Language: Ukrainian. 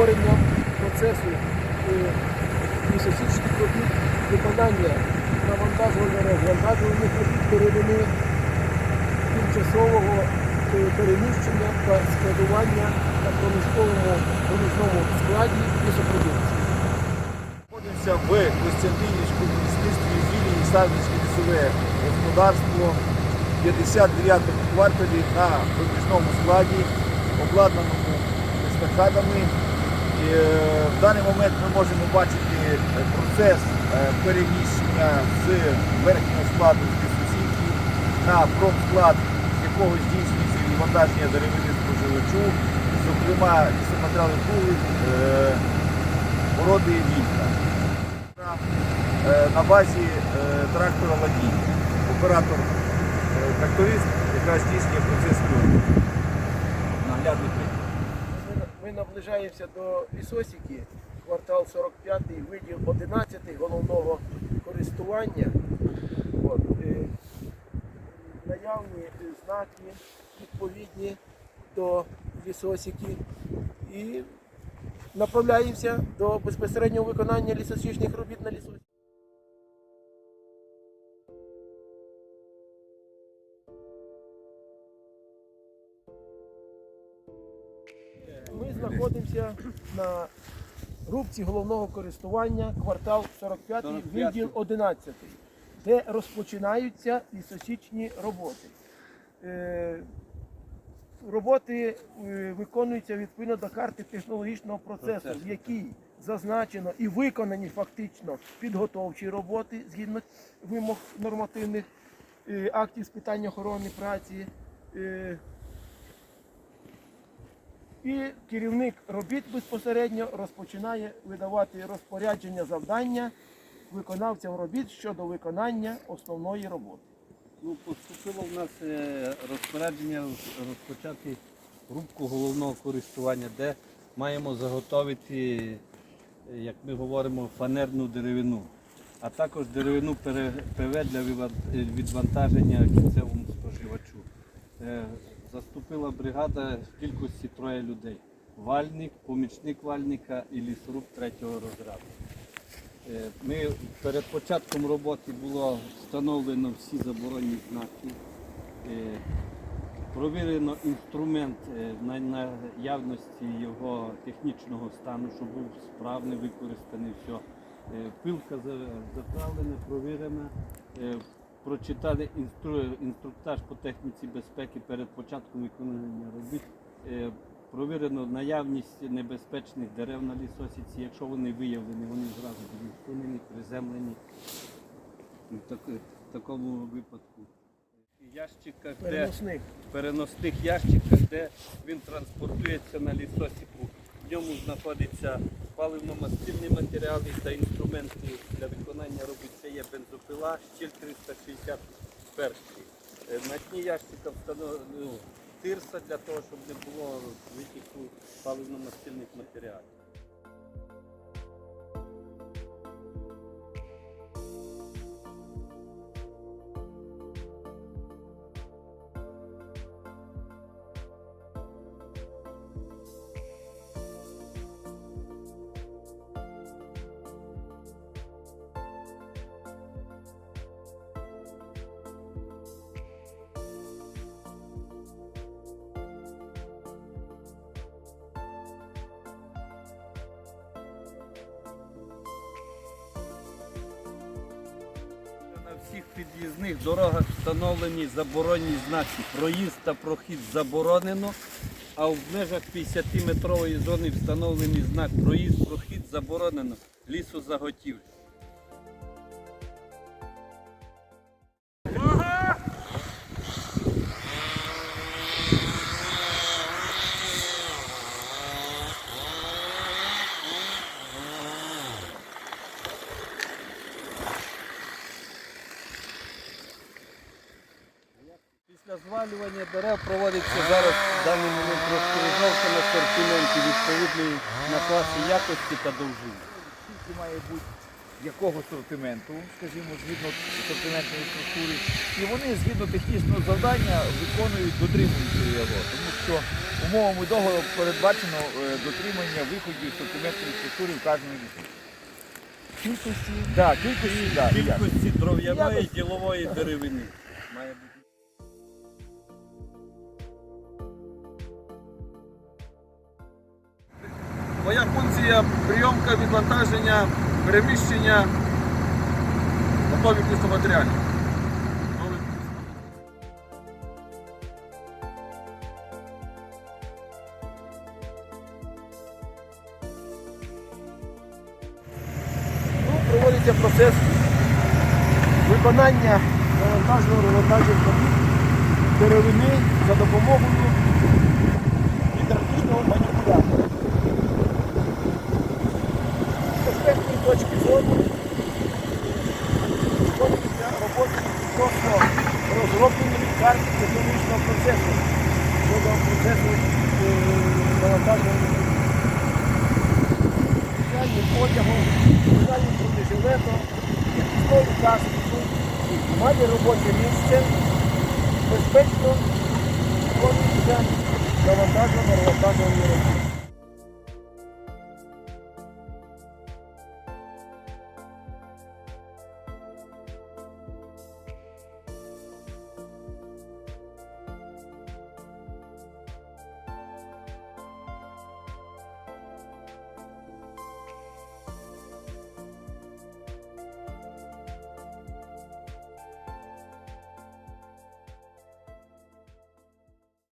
створенням процесу е, лісосічних робіт, виконання навантажування розвантажувальних робіт деревини, тимчасового е, переміщення та складування на промисловому складі лісопродукції. Знаходимося в Костянтинівському лісництві філії Савницьке лісове господарство в 59 кварталі на проміжному складі, обладнаному естакадами. І, е, в даний момент ми можемо бачити е, процес е, переміщення з верхнього складу з на промсклад, з якого здійснюється відвантаження деревини споживачу, зокрема лісоматеріали е, породи вілька. Е, На базі трактора водій, оператор тракторист, яка здійснює процес. Наглядний. Ми, наближаємося до лісосіки, квартал 45, виділ 11 головного користування. От, е, наявні знаки відповідні до лісосіки. І направляємося до безпосереднього виконання лісосічних робіт на лісосіці. Ми знаходимося на рубці головного користування, квартал 45, 45. відділ 11, де розпочинаються лісосічні роботи. Е, Роботи е, виконуються відповідно до карти технологічного процесу, в якій зазначено і виконані фактично підготовчі роботи згідно вимог нормативних е, актів з питань охорони праці. І керівник робіт безпосередньо розпочинає видавати розпорядження завдання виконавцям робіт щодо виконання основної роботи. Ну, поступило в нас е, розпорядження розпочати рубку головного користування, де маємо заготовити, е, як ми говоримо, фанерну деревину, а також деревину ПВ для е, відвантаження кінцевому споживачу. Заступила бригада в кількості троє людей. Вальник, помічник вальника і лісоруб третього розряду. Е, Ми перед початком роботи було встановлено всі заборонні знаки, Е, провірено інструмент е, на наявності його технічного стану, щоб був справний, використаний все. Пилка заправлена, провірена. Е, Прочитали інстру- інструктаж по техніці безпеки перед початком виконання робіт. Е, Провірено наявність небезпечних дерев на лісосіці. Якщо вони виявлені, вони зразу будуть усунені, приземлені. В так- в такому випадку. Ящиках, де переносних ящиках, де він транспортується на лісосіку. В ньому знаходяться паливно-мастильні матеріали та інструменти для виконання робіт. Це є бензопила, щіль 361. Е, На дні ящика встановлено тирса для того, щоб не було витіку паливно-мастильних матеріалів. Всіх під'їзних дорогах встановлені заборонні знаки. Проїзд та прохід заборонено, а в межах 50-метрової зони встановлений знак проїзд, прохід заборонено. Лісозаготівлі. Після звалювання дерев проводиться зараз в даний момент розпоряджавка на сортименті відповідної на класи якості та довжини. Скільки має бути якого сортименту, скажімо, згідно сортиментної структури, і вони згідно технічного завдання виконують, дотримуються його. Тому що умовами договору передбачено е, дотримання виходів сортиментної структури в кожному лісі. Кількості Так, кількості, так, ясно. Кількості дров'яної ділової деревини. Моя функція прийомка, відвантаження, переміщення готових лісоматеріалів. Готових ну, проводиться процес виконання навантажного розвантаження деревини за допомогою гідравлічного маніпулятора. З безпечної точки зору. Роботи відносно розроблення карт технологічного процесу. Щодо процесу е, навантаження. Спеціальним одягом, спеціальним бронежилетом, захисною каскою, має робоче місце, безпечно. Виконується навантаження навантаження роботи.